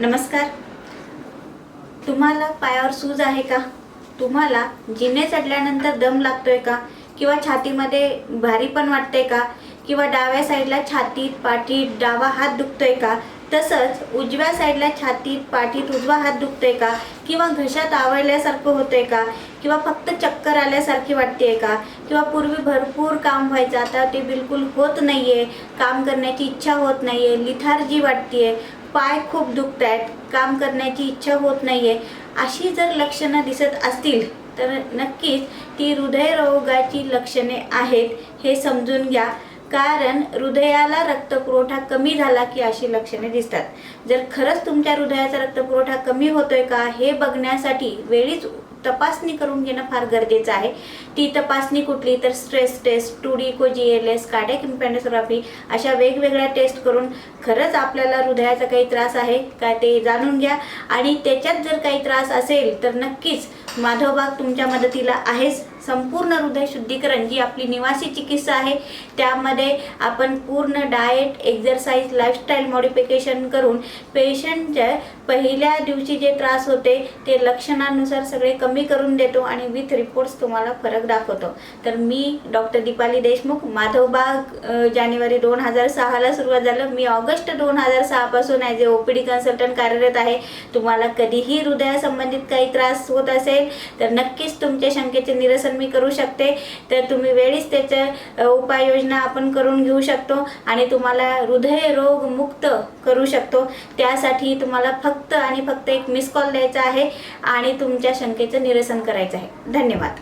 नमस्कार. तुम्हाला पायावर सूज आहे का? तुम्हाला जिने चढल्यानंतर दम लागतोय का? किंवा छातीमध्ये भारी पण वाटते का? किंवा डाव्या साईडला छातीत पाठीत डावा हात दुखतोय का? तसंच उजव्या साईडला छातीत पाठीत उजवा हात दुखतोय का? किंवा घशात आवळल्यासारखं होतंय का? किंवा फक्त चक्कर आल्यासारखी वाटतेय का? किंवा पूर्वी भरपूर काम व्हायचं आता ते बिलकुल होत नाहीये. काम करण्याची इच्छा होत नाहीये. लिथार्जी वाटतेय. पाय खूप दुखत आहेत काम करण्याची इच्छा होत नाहीये. अशी जर लक्षणं दिसत असतील तर नक्कीच ती हृदयरोगाची लक्षणे आहेत हे समजून घ्या. कारण हृदयाला रक्तपुरवठा कमी झाला की अशी लक्षणे दिसतात. जर खरंच तुमच्या हृदयाचा रक्तपुरवठा कमी होतोय का हे बघण्यासाठी वेळीच तपासणी करून घेणं फार गरजेचं आहे. ती तपासणी कुठली तर stress test two D echo G L S cardiac इम्पॅन्डोग्राफी अशा वेगवेगळ्या टेस्ट करून खरंच आपल्याला हृदयाचा काही त्रास आहे का ते जाणून घ्या. आणि त्याच्यात जर काही त्रास असेल तर नक्कीच माधवबाग तुमच्या मदतीला आहेच. संपूर्ण हृदय शुद्धीकरण जी आपली निवासी चिकित्सा आहे. त्यामध्ये आपण पूर्ण डाएट एक्झरसाईज लाईफस्टाईल मॉडिफिकेशन करून पेशंटच्या पहिल्या दिवशी जे त्रास होते ते लक्षणानुसार सगळे कमी करून देतो आणि विथ रिपोर्ट्स तुम्हाला फरक दाखवतो. तर मी डॉक्टर दीपाली देशमुख माधवबाग जानेवारी दोन हजार सहाला सुरुवात झालं. मी ऑगस्ट दोन हजार सहापासून as A O P D consultant कार्यरत आहे. तुम्हाला कधीही हृदयासंबंधित काही त्रास होत असेल तर नक्कीच तुमच्या शंकेचे निरसन मी करू शकते. तर तुम्ही वेळीच त्याच्या उपाययोजना आपण करून घेऊ शकतो आणि तुम्हाला हृदयरोग मुक्त करू शकतो. त्यासाठी तुम्हाला फक्त आणि फक्त एक मिस कॉल द्यायचा आहे आणि तुमच्या शंकेचं निरसन करायचं आहे. धन्यवाद.